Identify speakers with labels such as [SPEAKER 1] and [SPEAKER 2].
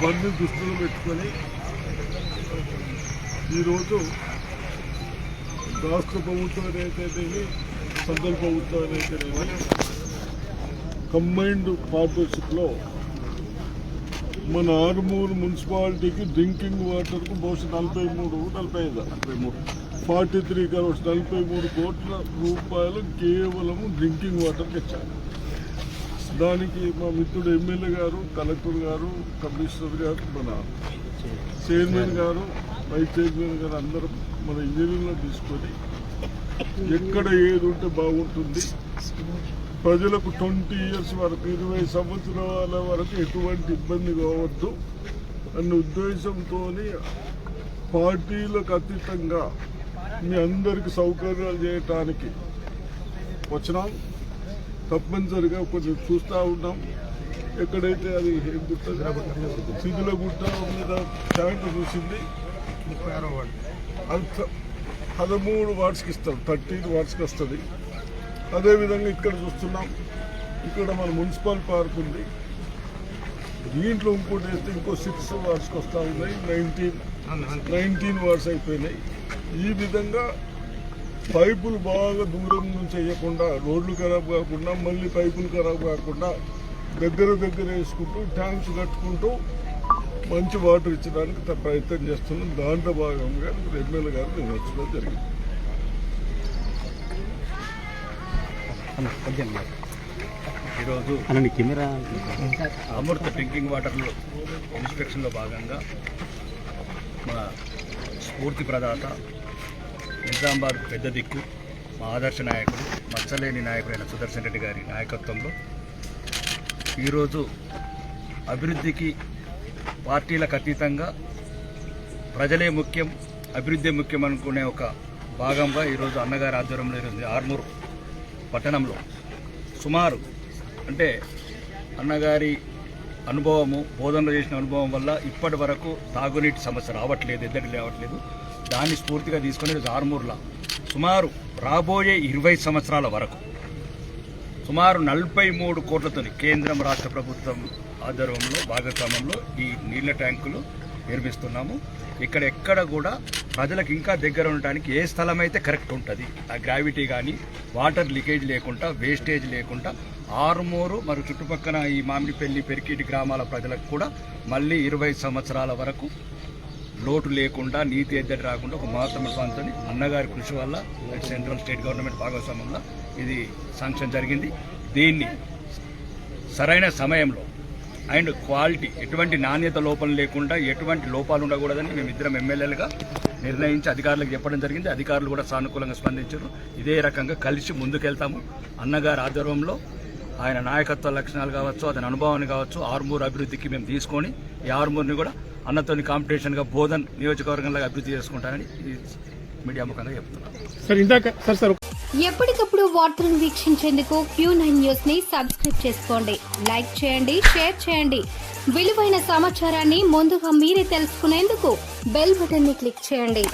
[SPEAKER 1] ఇవన్నీ దృష్టిలో పెట్టుకొని ఈరోజు రాష్ట్ర ప్రభుత్వం అయితేనేమి సెంట్రల్ ప్రభుత్వం అయితేనేమి కంబైన్డ్ పార్ట్నర్షిప్లో మన ఆరుమూరు మున్సిపాలిటీకి డ్రింకింగ్ వాటర్కు బహుశా నలభై మూడు నలభై ఐదు నలభై మూడు ఫార్టీ త్రీ కరోడ్స్ నలభై మూడు కోట్ల రూపాయలు కేవలము డ్రింకింగ్ వాటర్కి ఇచ్చారు దానికి మా మిత్రుడు ఎమ్మెల్యే గారు కలెక్టర్ గారు కమిషనర్ గారు మన చైర్మన్ గారు వైస్ చైర్మన్ గారు అందరూ మన ఇంజనీర్లను తీసుకొని ఎక్కడ ఏది ఉంటే బాగుంటుంది. ప్రజలకు ట్వంటీ ఇయర్స్ వరకు ఇరవై సంవత్సరాల వరకు ఎటువంటి ఇబ్బంది కావద్దు. అన్న ఉద్దేశంతో పార్టీలకు అతీతంగా మీ అందరికి సౌకర్యాలు చేయటానికి వచ్చినాం. తప్పనిసరిగా కొంచెం చూస్తూ ఉన్నాం. ఎక్కడైతే అది ఏం గుట్ట శిథిల గుట్ట మీద ట్యాంక్ చూసింది అంత పదమూడు వాట్స్కి ఇస్తాం థర్టీన్ వాట్స్కి వస్తుంది. అదేవిధంగా ఇక్కడ చూస్తున్నాం. ఇక్కడ మన మున్సిపల్ పార్క్ ఉంది. దీంట్లో ఇంకోటి వేస్తే ఇంకో సిక్స్ వాట్స్కి వస్తూ ఉన్నాయి. నైన్టీన్ నైన్టీన్ వాట్స్ అయిపోయినాయి. ఈ విధంగా పైపులు బాగా దూరం నుంచి వేయకుండా రోడ్లు ఖరాబ్ కాకుండా మళ్ళీ పైపులు ఖరాబ్ కాకుండా దగ్గర దగ్గర వేసుకుంటూ ట్యాంక్స్ కట్టుకుంటూ మంచి వాటర్ ఇచ్చడానికి త- ప్రయత్నం చేస్తున్నాం. దాంట్లో భాగంగా ఎమ్మెల్యే గారు నేను వచ్చడం జరిగింది.
[SPEAKER 2] ఈరోజు అమృత డ్రింకింగ్ వాటర్లో ఇన్స్పెక్షన్లో భాగంగా మన స్ఫూర్తి ప్రదాత నిజామాబాద్ పెద్ద దిక్కు. మా ఆదర్శ నాయకుడు మచ్చలేని నాయకుడైన సుదర్శన్ రెడ్డి గారి నాయకత్వంలో ఈరోజు అభివృద్ధికి పార్టీలకు అతీతంగా ప్రజలే ముఖ్యం అభివృద్ధి ముఖ్యం అనుకునే ఒక భాగంగా ఈరోజు అన్నగారి ఆధ్వర్యంలో ఈరోజు ఆర్మూరు పట్టణంలో సుమారు అంటే అన్నగారి అనుభవము బోధనలు చేసిన అనుభవం వల్ల ఇప్పటి వరకు తాగునీటి సమస్య రావట్లేదు ఎద్దడి రావట్లేదు దాన్ని స్ఫూర్తిగా తీసుకునేది ఆరుమూర్ల. సుమారు రాబోయే ఇరవై సంవత్సరాల వరకు. సుమారు నలభై మూడు కోట్లతో కేంద్రం రాష్ట్ర ప్రభుత్వం ఆధ్వర్యంలో భాగస్వామ్యంలో ఈ నీళ్ళ ట్యాంకులు నిర్మిస్తున్నాము. ఇక్కడ ఎక్కడ కూడా ప్రజలకు ఇంకా దగ్గర ఉండటానికి ఏ స్థలం అయితే కరెక్ట్ ఉంటుంది ఆ గ్రావిటీ కానీ వాటర్ లీకేజ్ లేకుండా వేస్టేజ్ లేకుండా ఆరుమూరు మరియు చుట్టుపక్కల ఈ మామిడిపల్లి పెరికిటి గ్రామాల ప్రజలకు కూడా మళ్ళీ ఇరవై సంవత్సరాల వరకు లోటు లేకుండా నీతి ఎద్దడి రాకుండా ఒక మహత్తమ స్వామితోని అన్నగారి కృషి వల్ల సెంట్రల్ స్టేట్ గవర్నమెంట్ భాగస్వామ్యంలో ఇది శాంక్షన్ జరిగింది. దీన్ని సరైన సమయంలో అండ్ క్వాలిటీ ఎటువంటి నాణ్యత లోపం లేకుండా ఎటువంటి లోపాలు ఉండకూడదని మేము ఇద్దరం ఎమ్మెల్యేలుగా నిర్ణయించి అధికారులకు చెప్పడం జరిగింది. అధికారులు కూడా సానుకూలంగా స్పందించారు. ఇదే రకంగా కలిసి ముందుకెళ్తాము. అన్నగారి ఆధ్వర్యంలో ఆయన నాయకత్వ లక్షణాలు కావచ్చు అతని అనుభవాన్ని కావచ్చు ఆర్మూర్ అభివృద్ధికి మేము తీసుకొని ఈ ఆర్మూర్ని కూడా అన్నతోని కాంపిటీషన్గా బోధన్ నియోజకవర్గంలో అభివృద్ధి చేసుకుంటానని మీడియా ముఖంగా చెప్తున్నాను.
[SPEAKER 3] సార్ ఇందాక సార్ సార్
[SPEAKER 4] ఎప్పటికప్పుడు వార్తలను వీక్షించేందుకు క్యూ నైన్ న్యూస్ని సబ్స్క్రైబ్ చేసుకోండి. లైక్ చేయండి షేర్ చేయండి. విలువైన సమాచారాన్ని ముందుగా మీరే తెలుసుకునేందుకు బెల్ బటన్ని క్లిక్ చేయండి.